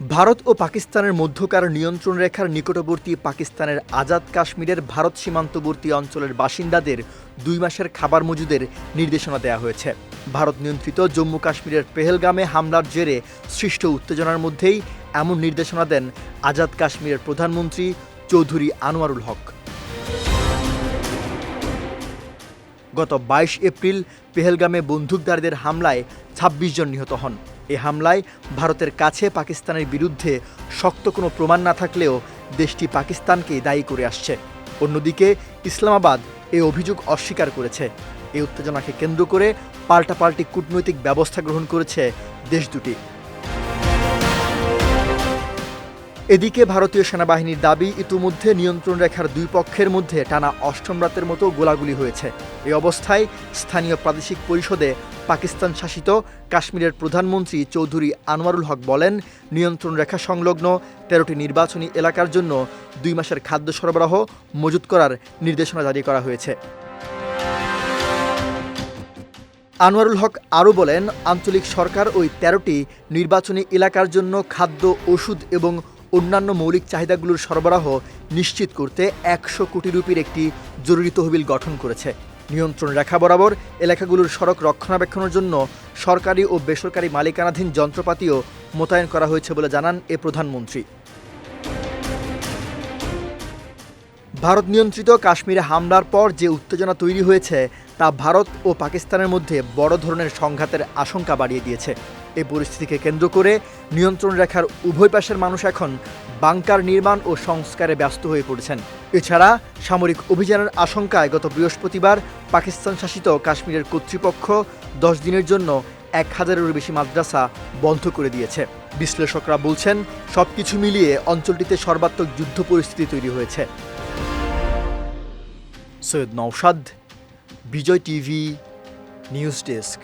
ভারত ও পাকিস্তানের মধ্যকার নিয়ন্ত্রণ রেখার নিকটবর্তী পাকিস্তানের আজাদ কাশ্মীরের ভারত সীমান্তবর্তী অঞ্চলের বাসিন্দাদের দুই মাসের খাবার মজুদের নির্দেশনা দেওয়া হয়েছে। ভারত নিয়ন্ত্রিত জম্মু কাশ্মীরের পেহেলগামে হামলার জেরে সৃষ্ট উত্তেজনার মধ্যেই এমন নির্দেশনা দেন আজাদ কাশ্মীরের প্রধানমন্ত্রী চৌধুরী আনোয়ারুল হক। গত বাইশ এপ্রিল পেহেলগামে বন্দুকধারীদের হামলায় ২৬ জন নিহত হন। এ হামলায় ভারতের কাছে পাকিস্তানের বিরুদ্ধে শক্ত কোনো প্রমাণ না থাকলেও দেশটি পাকিস্তানকে দায়ী করে আসছে। অন্যদিকে ইসলামাবাদ এই অভিযোগ অস্বীকার করেছে। এই উত্তেজনাকে কেন্দ্র করে পাল্টাপাল্টি কূটনৈতিক ব্যবস্থা গ্রহণ করেছে দেশ দুটি। এদিকে ভারতীয় সেনাবাহিনীর দাবি, ইতিমধ্যে নিয়ন্ত্রণ রেখার দুই পক্ষের মধ্যে টানা অষ্টম রাতের মতো গোলাগুলি হয়েছে। এই অবস্থায় স্থানীয় প্রাদেশিক পরিষদে পাকিস্তান শাসিত কাশ্মীরের প্রধানমন্ত্রী চৌধুরী আনোয়ারুল হক বলেন, নিয়ন্ত্রণ রেখা সংলগ্ন তেরোটি নির্বাচনী এলাকার জন্য দুই মাসের খাদ্য সরবরাহ মজুত করার নির্দেশনা জারি করা হয়েছে। আনোয়ারুল হক আরও বলেন, আঞ্চলিক সরকার ওই তেরোটি নির্বাচনী এলাকার জন্য খাদ্য, ওষুধ এবং অন্যান্য মৌলিক চাহিদাগুলোর সরবরাহ নিশ্চিত করতে একশো কোটি রুপির একটি জরুরি তহবিল গঠন করেছে। নিয়ন্ত্রণ রেখা বরাবর এলাকাগুলোর সড়ক রক্ষণাবেক্ষণের জন্য সরকারি ও বেসরকারি মালিকানাধীন যন্ত্রপাতিও মোতায়েন করা হয়েছে বলে জানান এ প্রধানমন্ত্রী। ভারত নিয়ন্ত্রিত কাশ্মীরে হামলার পর যে উত্তেজনা তৈরি হয়েছে, তা ভারত ও পাকিস্তানের মধ্যে বড় ধরনের সংঘাতের আশঙ্কা বাড়িয়ে দিয়েছে। এই পরিস্থিতিকে কেন্দ্র করে নিয়ন্ত্রণ রেখার উভয় পাশের মানুষ এখন বাংকার নির্মাণ ও সংস্কারে ব্যস্ত হয়ে পড়েছেন। এছাড়া সামরিক অভিযানের আশঙ্কায় গত বৃহস্পতিবার পাকিস্তান শাসিত কাশ্মীরের কর্তৃপক্ষ দশ দিনের জন্য এক হাজারেরও বেশি মাদ্রাসা বন্ধ করে দিয়েছে। বিশ্লেষকরা বলছেন, সবকিছু মিলিয়ে অঞ্চলটিতে সর্বাত্মক যুদ্ধ পরিস্থিতি তৈরি হয়েছে। Syed Naushad Bijoy TV, news desk.